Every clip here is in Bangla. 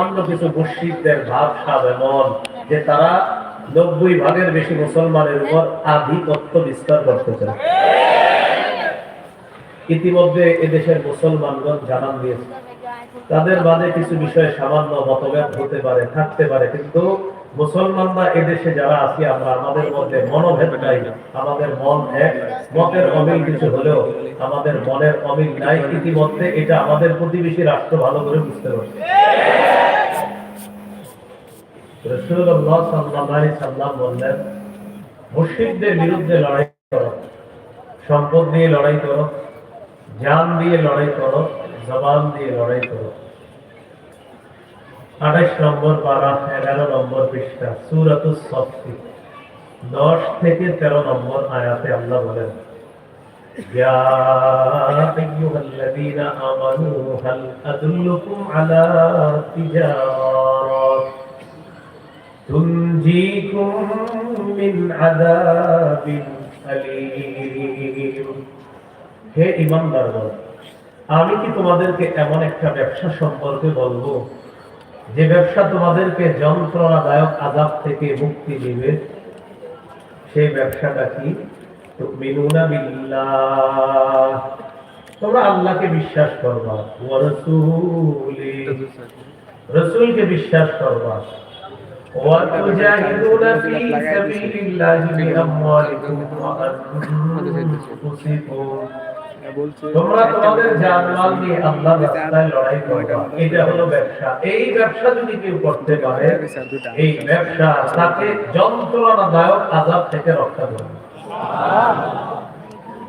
অন্য কিছু মুসিদদের ভাবসাব এমন যে তারা নব্বই ভাগের বেশি মুসলমানের উপর আধিপত্য বিস্তার করতে চায়। ইতিমধ্যে এদেশের মুসলমানগণ জানান দিয়েছে। তাদের বাদে কিছু বিষয়ে সামান্য মতভেদ হতে পারে, থাকতে পারে, কিন্তু মুসলমানরা এদেশে যারা আছি, আমরা আমাদের মধ্যে মনোভেদ নাই, আমাদের মন এক। মতের অমিল কিছু হলেও আমাদের মনের অমিল নাই। ইতিমধ্যে এটা আমাদের প্রতিবেশী রাষ্ট্র ভালো করে বুঝতে পারছে। সম্পদ দিয়ে লড়াই করো, জান দিয়ে লড়াই করো, জবান দিয়ে লড়াই করো। আঠাশ নম্বর পারা এগারো নম্বর পৃষ্ঠা সুরাতুস সফি দশ থেকে তেরো নম্বর আয়াতে আল্লাহ বলেন يا أيها الذين آمنوا هل أدلكم على تجارة تنجيكم من عذاب أليم হে ইমানদারগণ আমি কি তোমাদেরকে এমন একটা ব্যবসা সম্পর্কে বলবো যে ব্যবসা তোমাদেরকে যন্ত্রণাদায়ক আজাব থেকে মুক্তি দিবে, সেই ব্যবসাটা কি? তোমরা আল্লাহকে বিশ্বাস করবা। রাসূলকে বিশ্বাস করবা। ওয়া তুজাহিদুনা ফি সাবিলিল্লাহি বিআমওয়ালিকুম ওয়া আনফুসিকুম। তোমরা তোমাদের জানমাল আল্লাহ রাস্তায় লড়াই এটা হলো ব্যবসা। এই ব্যবসা যদি কেউ করতে পারে এই ব্যবসা তাকে যন্ত্রণাদায়ক আজাব থেকে রক্ষা করবে।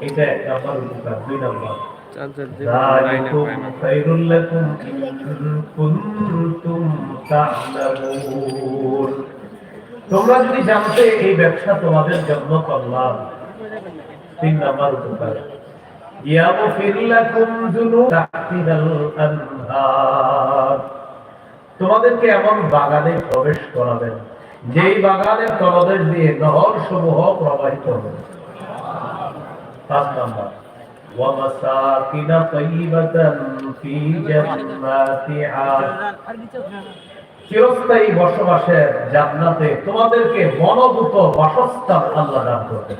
এটা এক নম্বর দুই নম্বর। তোমরা যদি জানতে এই ব্যবসা তোমাদের জন্য করলাম তিন নাম্বার উপকার। তোমাদেরকে এমন বাগানে প্রবেশ করাবেন যেই বাগানের তলদেশ দিয়ে নহর সমূহ প্রবাহিত হবে পাঁচ নম্বর ومساكن طيبة في جنات عاد চিরস্থায়ী বসবাসের জান্নাতে তোমাদেরকে মনোভূত বাসস্থান আল্লাহ দান করবেন।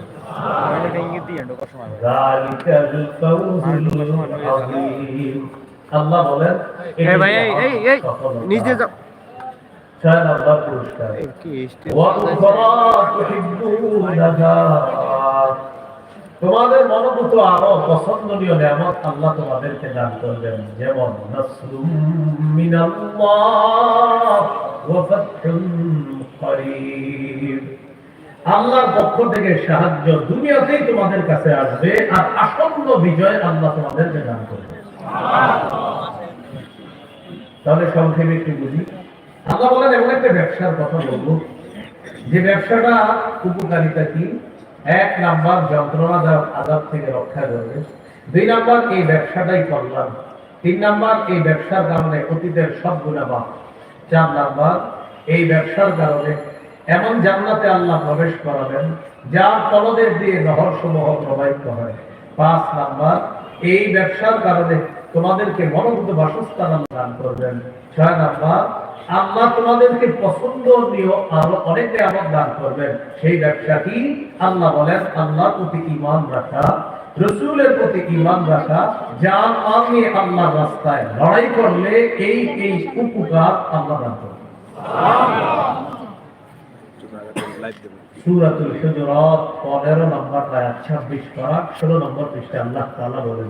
আল্লাহ বলেন নিজে যাও। পুরস্কার। তোমাদের মনোভূত আরও পছন্দনীয় নিয়ামত আল্লাহ তোমাদেরকে দান করবেন। যেমন আল্লাহর পক্ষ থেকে সাহায্য দুনিয়াতেই তোমাদের কাছে আসবে আর আসন্ন বিজয় আল্লাহ তোমাদেরকে দান করবে তাহলে সংক্ষেপে একটু বুঝি। আল্লাহ বলেন, এমন একটা ব্যবসার কথা বলব। যে ব্যবসাটা উপকারিতা কি? এক নাম্বার যন্ত্রণাদায়ক আজাব থেকে রক্ষা করবে দুই নাম্বার, এই ব্যবসাটাই কল্যাণ। তিন নাম্বার, এই ব্যবসার কারণে অতীতের সব গুণাবা চার নাম্বার, এই ব্যবসার কারণে এমন জান্নাতে আল্লাহ প্রবেশ করাবেন, যার তলদের দিয়ে নহর সমূহ প্রবাহিত হয়। পাঁচ নাম্বার, এই ব্যবসার কারণে তোমাদেরকে মনোভূত বাসস্থান দান করবেন। ছয় নাম্বার আল্লাহ তোমাদেরকে পছন্দনীয় আরও অনেক নিয়ামত দান করবেন। সেই ব্যবসা কি আল্লাহ বলেন, আল্লাহর প্রতি ঈমান রাখা, রসুলের প্রতি ঈমান রাখা, যার মান নিয়ে আল্লাহর রাস্তায় লড়াই করলে এই এই উপকার আল্লাহ দান করবেন। সূরাতুল হুজুরাত 15 নম্বর আয়াত 26 পারা 16 নম্বর পৃষ্ঠাে আল্লাহ তাআলা বলেন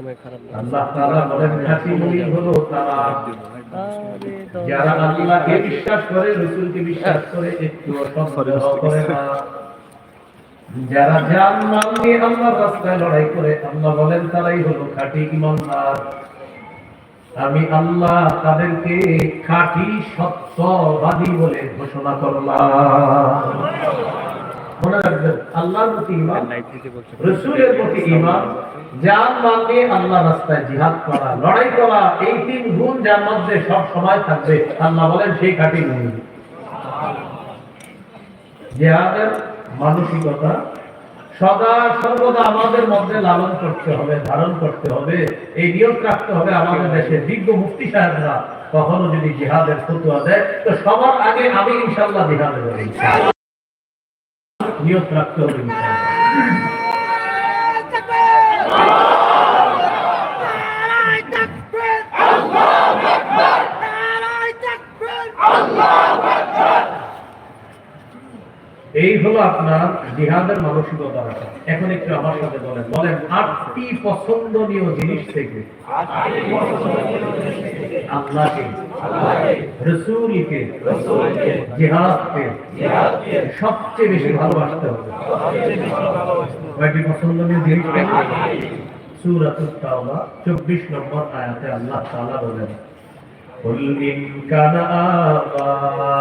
সময় খারাপ আল্লাহ তাআলা বলেন মুমিন হলো তারা যারা আল্লাহকে বিশ্বাস করে রসুলকে বিশ্বাস করে একটু সন্দেহ করে না। যারা জান মাল নিয়ে আল্লাহর রাস্তায় লড়াই করে আল্লাহ বলেন তারাই হলো খাঁটি ইমানদার। আমি আল্লাহ তাদেরকে খাঁটি সত্যবাদী বলে ঘোষণা করলাম। মনে রাখবেন আল্লাহর প্রতি ইমান লাইভ দিতে বলছে রসুলের প্রতি ইমান জান মাল আল্লাহ রাস্তায় জিহাদ করা লড়াই করা এই তিন গুণ যার মধ্যে সব সময় থাকবে আল্লাহ বলেন সেই খাঁটি নেই জিহাদের মানসিকতা সদা সর্বদা আমাদের মধ্যে লালন করতে হবে ধারণ করতে হবে এই নিয়ত রাখতে হবে আমাদের দেশে বিজ্ঞ মুফতি সাহেবরা। কখনো যদি জিহাদের ফতুয়া দেয় তো সবার আগে আমি ইনশাল্লাহ জিহাদে নিয়ত রাখতে হবে। এই হলো আপনার জিহাদের মানসিকতা রাখা এখন একটু আমার সাথে বলেন বলেন আটটি পছন্দনীয় জিনিস থেকে আল্লাহকে রসুলকে জিহাদকে সবচেয়ে বেশি ভালোবাসতে হবে কয়টি পছন্দনীয় জিনিস থেকে সূরাতুত তাওবা 24 নম্বর আয়াতে আল্লাহ তাআলা বলেন قل إن كان آباؤكم